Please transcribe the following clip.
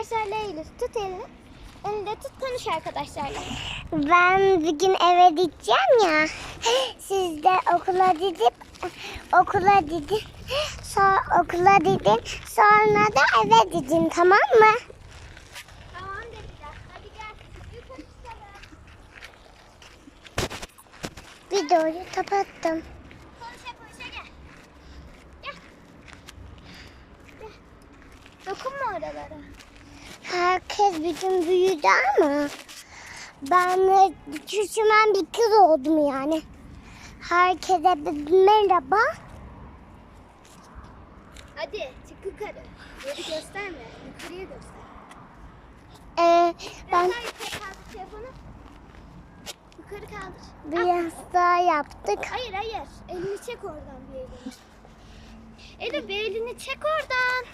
arkadaşlarla Eylül. Tut elini. Elinde tut konuş arkadaşlarla. Ben bugün eve gideceğim ya. Siz de okula gidip okula gidin. Sonra okula gidin. Sonra da eve gidin tamam mı? Tamam dediler. Hadi gel. Yukarı. Videoyu kapattım. Konuşa konuşa gel. Gel. Gel. Dokunma oralara. Herkes bugün büyüdü ama ben küçümen bir kız oldum yani. Herkese bir merhaba. Hadi çık yukarı. Yeri gösterme. Yukarıya göster. Ee, Ben... Daha yukarı kaldır telefonu. Yukarı kaldır. biraz daha yaptık. Hayır hayır. Elini çek oradan bir elini. Elif bir elini çek oradan.